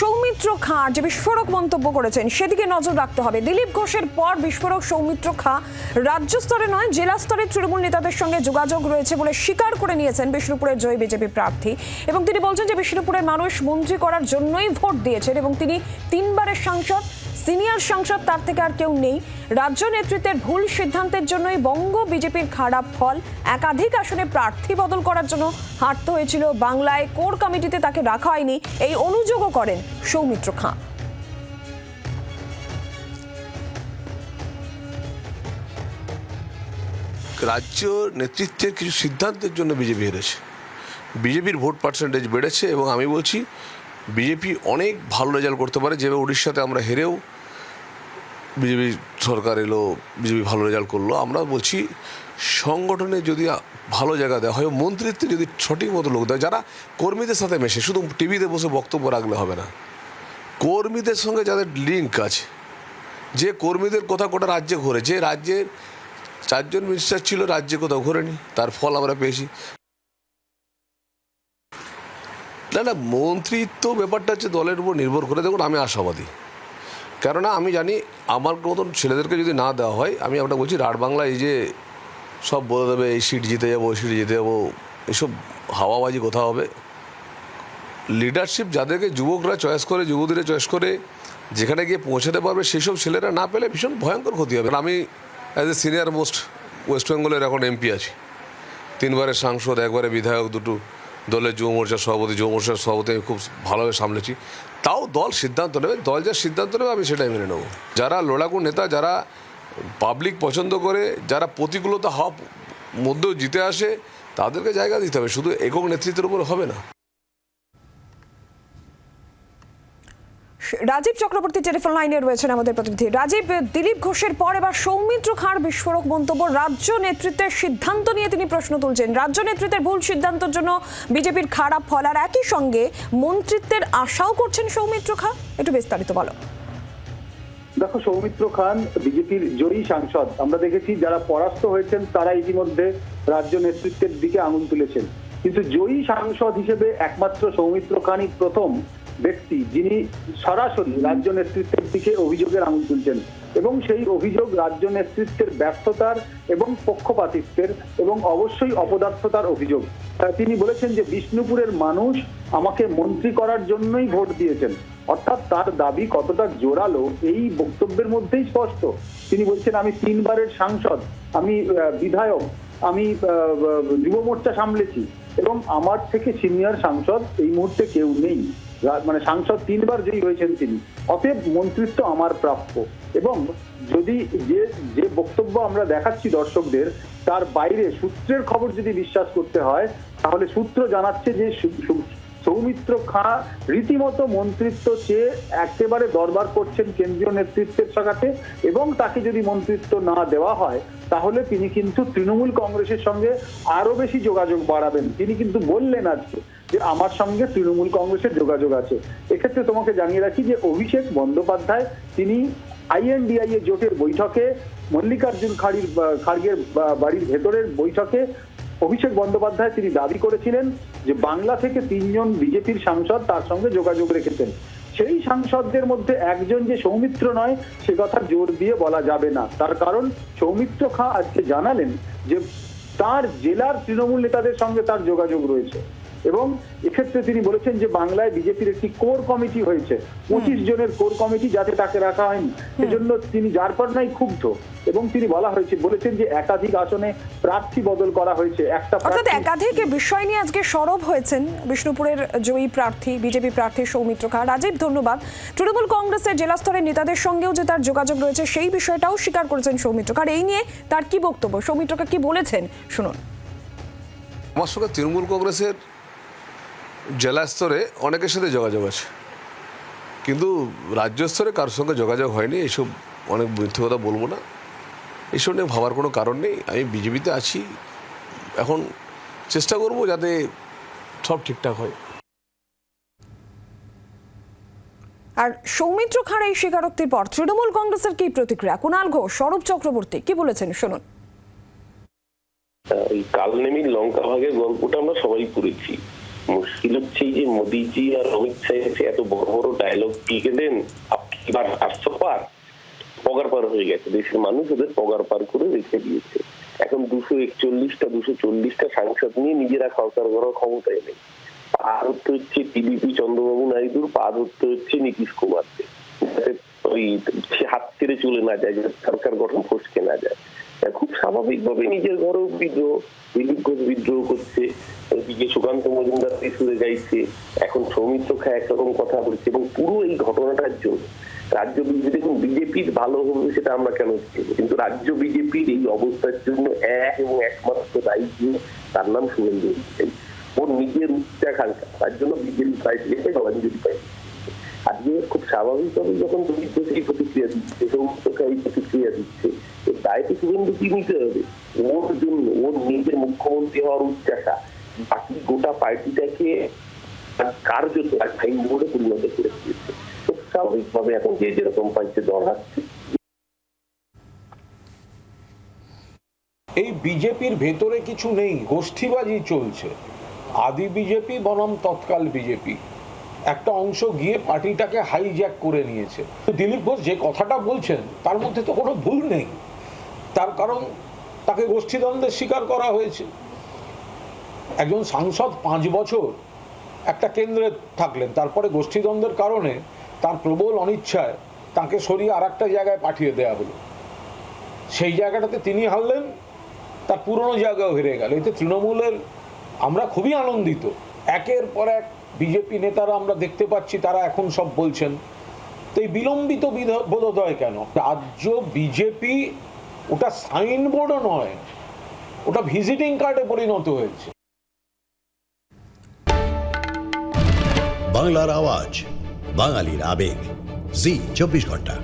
সৌমিত্র খাঁ যে বিস্ফোরক মন্তব্য করেছেন, সেদিকে নজর রাখতে হবে। দিলীপ ঘোষের পর বিস্ফোরক সৌমিত্র খাঁ রাজ্য স্তরে নয়, জেলা স্তরে তৃণমূল নেতাদের সঙ্গে যোগাযোগ রয়েছে বলে স্বীকার করে নিয়েছেন বিষ্ণুপুরের জয় বিজেপি প্রার্থী। এবং তিনি বলছেন যে বিষ্ণুপুরের মানুষ মন্ত্রী করার জন্যই ভোট দিয়েছেন এবং তিনি তিনবারের সাংসদ। সিনিয়র সাংসদ তার থেকে আর কেউ নেই। রাজ্য নেতৃত্বের ভুল সিদ্ধান্তের জন্যই বঙ্গ বিজেপির খারাপ ফল। একাধিক আসনে প্রার্থী বদল করার জন্য হাঁটতে হয়েছিল বাংলায়। কোর কমিটিতে তাকে রাখা হয়নি। এই অনুযোগও করেন সৌমিত্র খাঁ। রাজ্য নেতৃত্বের কিছু সিদ্ধান্তের জন্য বিজেপি হেরেছে। বিজেপির ভোট পার্সেন্টেজ বেড়েছে এবং আমি বলছি, বিজেপি অনেক ভালো রেজাল্ট করতে পারে। যেভাবে উড়িষ্যাতে আমরা হেরেও বিজেপি সরকার এলো, বিজেপি ভালো রেজাল্ট করল। আমরা বলছি, সংগঠনে যদি ভালো জায়গা দেওয়া হয়, মন্ত্রিত্বে যদি সঠিক মতো লোক দেয়, যারা কর্মীদের সাথে মেশে, শুধু টিভিতে বসে বক্তব্য রাখলে হবে না। কর্মীদের সঙ্গে যাদের লিঙ্ক আছে, যে কর্মীদের কথা কোটা রাজ্যে ঘোরে, যে রাজ্যের চারজন মিনিস্টার ছিল, রাজ্যে কোথাও ঘোরেনি, তার ফল আমরা পেয়েছি। না না, মন্ত্রিত্ব ব্যাপারটা হচ্ছে দলের উপর নির্ভর করে। দেখুন, আমি আশাবাদী। কেননা আমি জানি আমার মতন ছেলেদেরকে যদি না দেওয়া হয়, আমি আপনাকে বলছি রাঢ় বাংলা এই যে সব বলে দেবে, এই সিট জিতে যাব সিট জিতে যাব, এসব হাওয়াবাজি কোথাও হবে? লিডারশিপ যাদেরকে যুবকরা চয়েস করে, যুবতীরা চয়েস করে, যেখানে গিয়ে পৌঁছাতে পারবে, সেসব ছেলেরা না পেলে ভীষণ ভয়ঙ্কর ক্ষতি হবে। আমি as a senior most West বেঙ্গলের এখন এমপি আছি। তিনবারের সাংসদ, একবারে বিধায়ক দুটো। দলের যুব মোর্চার সভাপতি, যুব মোর্চার সভাপতি আমি খুব ভালোভাবে সামলেছি। তাও দল সিদ্ধান্ত নেবে, দল যা সিদ্ধান্ত নেবে আমি সেটাই মেনে নেব। যারা লড়াকু নেতা, যারা পাবলিক পছন্দ করে, যারা প্রতিকূলতা হওয়া মধ্যেও জিতে আসে, তাদেরকে জায়গা দিতে হবে। শুধু একক নেতৃত্বের উপর হবে না। রাজীব চক্রবর্তী টেলিফোন লাইনে রয়েছেন আমাদের প্রতিনিধি। রাজীব, দিলীপ ঘোষের পর এবার সৌমিত্র খাঁর বিস্ফোরক মন্তব্য। রাজ্য নেতৃত্বের সিদ্ধান্ত নিয়ে তিনি প্রশ্ন তুলছেন। রাজ্য নেতৃত্বের ভুল সিদ্ধান্তের জন্য বিজেপির খারাপ ফল। আর একই সঙ্গে মন্ত্রিত্বের আশাও করছেন সৌমিত্র খাঁ। একটু বিস্তারিত বলো। দেখো, সৌমিত্র খান বিজেপির জয়ী সাংসদ। আমরা দেখেছি যারা পরাস্ত হয়েছেন, তারা ইতিমধ্যে রাজ্য নেতৃত্বের দিকে আঙুল তুলেছেন। কিন্তু জয়ী সাংসদ হিসেবে একমাত্র সৌমিত্র খানই প্রথম ব্যক্তি যিনি সরাসরি রাজ্য নেতৃত্বের দিকে অভিযোগের আঙুল তুলছেন এবং সেই অভিযোগ রাজ্য নেতৃত্বের ব্যর্থতার এবং পক্ষপাতিত্বের এবং অবশ্যই অপদার্থতার অভিযোগ। তিনি বলেছেন যে বিষ্ণুপুরের মানুষ আমাকে মন্ত্রী করার জন্যই ভোট দিয়েছেন। অর্থাৎ তার দাবি কতটা জোরালো এই বক্তব্যের মধ্যেই স্পষ্ট। তিনি বলছেন, আমি তিনবারের সাংসদ, আমি বিধায়ক, আমি যুব মোর্চা সামলেছি এবং আমার থেকে সিনিয়র সাংসদ এই মুহূর্তে কেউ নেই। মানে সাংসদ তিনবার জয়ী হয়েছেন তিনি, অতএব মন্ত্রিত্ব আমার প্রাপ্য। এবং যদি যে যে বক্তব্য আমরা দেখাচ্ছি দর্শকদের, তার বাইরে সূত্রের খবর যদি বিশ্বাস করতে হয়, তাহলে সূত্র জানাচ্ছে যে সৌমিত্র খাঁ রীতিমতো মন্ত্রিত্ব চেয়ে একেবারে দরবার করছেন কেন্দ্রীয় নেতৃত্বের সকাশে এবং তাকে যদি মন্ত্রিত্ব না দেওয়া হয় তাহলে তিনি কিন্তু তৃণমূল কংগ্রেসের সঙ্গে আরও বেশি যোগাযোগ বাড়াবেন। তিনি কিন্তু বললেন আজকে যে আমার সঙ্গে তৃণমূল কংগ্রেসের যোগাযোগ আছে। এক্ষেত্রে তোমাকে জানিয়ে রাখি যে অভিষেক বন্দ্যোপাধ্যায়, তিনি আইএনডিআই এর জোটের বৈঠকে, মল্লিকার্জুন খাড়ির খাড়গের বাড়ির ভেতরের বৈঠকে অভিষেক বন্দ্যোপাধ্যায় তিনি দাবি করেছিলেন যে বাংলা থেকে তিনজন বিজেপির সাংসদ তার সঙ্গে যোগাযোগ রেখেছেন। সেই সাংসদদের মধ্যে একজন যে সৌমিত্র নয়, সে কথা জোর দিয়ে বলা যাবে না। তার কারণ সৌমিত্র খাঁ আজকে জানালেন যে তার জেলার তৃণমূল নেতাদের সঙ্গে তার যোগাযোগ রয়েছে। এবং এক্ষেত্রে তিনি বলেছেন যে বাংলায় বিজেপির একটি কোর কমিটি হয়েছে পঁচিশ জনের কোর কমিটি যাতে তাকে রাখা হয়নি। সেজন্য তিনি যার পর নাই ক্ষুব্ধ এবং তিনি বলা হয়েছে বলেছেন যে একাধিক আসনে প্রার্থী বদল করা হয়েছে একটা অর্থাৎ একাধিক বিষয় নিয়ে আজকে সরব হয়েছেন বিষ্ণুপুরের জয়ী প্রার্থী বিজেপি প্রার্থী সৌমিত্র খাঁ। রাজীব ধন্যবাদ। তৃণমূল কংগ্রেসের জেলা স্তরের নেতাদের সঙ্গেও যে তার যোগাযোগ রয়েছে সেই বিষয়টাও স্বীকার করেছেন সৌমিত্র খাঁ। এই নিয়ে তার কি বক্তব্য? সৌমিত্র খাঁ কি বলেছেন? শুনুন। আমার সঙ্গে তৃণমূল কংগ্রেসের জেলা স্তরে অনেকের সাথে যোগাযোগ আছে। কিন্তু রাজ্য স্তরে কারোর সঙ্গে যোগাযোগ হয়নি এইসব অনেক মিথ্যে কথা বলব না। এইসব নিয়ে ভাবার কোনো কারণ নেই। আমি বিজেপিতে আছি। এখন চেষ্টা করব যাতে সব ঠিকঠাক হয়। আর সৌমিত্র খাঁর এই স্বীকারোক্তির পর তৃণমূল কংগ্রেসের কি প্রতিক্রিয়া? কুণাল ঘোষ সৌরভ চক্রবর্তী কি বলেছেন? শুনুন। ওই কালনেমির লঙ্কা ভাগের গল্পটা আমরা সবাই পড়েছি। মুশকিল হচ্ছে যে মোদিজি আর অমিত শাহ এত বড় বড় ডায়লগ লিখে দেন আপনি এবার পার পগার পার হয়ে গেছে। দেশের মানুষ ওদের পগার পার করে রেখে দিয়েছে। এখন দুশো একচল্লিশটা, দুশো চল্লিশটা সাংসদ নিয়ে নিজেরা সরকার করার ক্ষমতায় নেই। পা হচ্ছে টিডিপি চন্দ্রবাবু নাইডুর পা হচ্ছে নীতিশ কুমারকে ওই হাত ছেড়ে চলে না যায় সরকার গঠন ফসকে না যায়। খুব স্বাভাবিকভাবে নিজের ঘরেও বিদ্রোহ দিলীপ বিদ্রোহ করছে। ওইদিকে সুকান্ত মজুমদার সুরে গাইছে এখন সৌমিত্র খা একরকম কথা বলছে এবং পুরো এই ঘটনাটার জন্য রাজ্য বিজেপি, দেখুন, বিজেপির ভালো হবে সেটা আমরা কেন? কিন্তু রাজ্য বিজেপির এই অবস্থার জন্য এক এবং একমাত্র দায়ী তার নাম শুভেন্দু ওর নিজের উচ্চাকাঙ্ক্ষা, তার জন্য বিজেপি পাইছে জবানজুরি পাইছে। আজকে খুব স্বাভাবিকভাবে যখন ঘোষ এই প্রতিক্রিয়া দিচ্ছে খা এই প্রতিক্রিয়া দিচ্ছে। এর দায় তো শুভেন্দু কি নিতে হবে? ওর জন্য, ওর নিজের মুখ্যমন্ত্রী হওয়ার উচ্চাসা বাকি গোটা পার্টিটাকে কার্যত এক ফাইন বোর্ডে পরিণত করে দিয়েছে। খুব স্বাভাবিকভাবে এখন যে যেরকম পাইছে দল হাচ্ছে এই বিজেপির ভেতরে কিছু নেই, গোষ্ঠীবাজি চলছে। আদি বিজেপি বনাম তৎকাল বিজেপি। একটা অংশ গিয়ে পার্টিটাকে হাইজ্যাক করে নিয়েছে। দিলীপ ঘোষ যে কথাটা বলছেন, তার মধ্যে তো কোনো ভুল নেই। তার কারণ তাকে গোষ্ঠীদ্বন্দ্বের শিকার করা হয়েছে। একজন সাংসদ পাঁচ বছর একটা কেন্দ্রে থাকলেন, তারপরে গোষ্ঠীদ্বন্দ্বের কারণে তার প্রবল অনিচ্ছায় তাকে সরিয়ে আর একটা জায়গায় পাঠিয়ে দেওয়া হলো। সেই জায়গাটাতে তিনি হারলেন, তার পুরনো জায়গাও হেরে গেল। এতে তৃণমূলের আমরা খুবই আনন্দিত। একের পর এক বিজেপি নেতারা আমরা দেখতে পাচ্ছি, তারা এখন সব বলছেন। তো এই বিলম্বিত বিধ- বোধোদয় কেন? রাজ্য বিজেপি ওটা সাইনবোর্ডও নয়, ওটা ভিজিটিং কার্ডে পরিণত হয়েছে। বাংলার আওয়াজ, বাঙালির আবেগ। জি, চব্বিশ ঘণ্টা।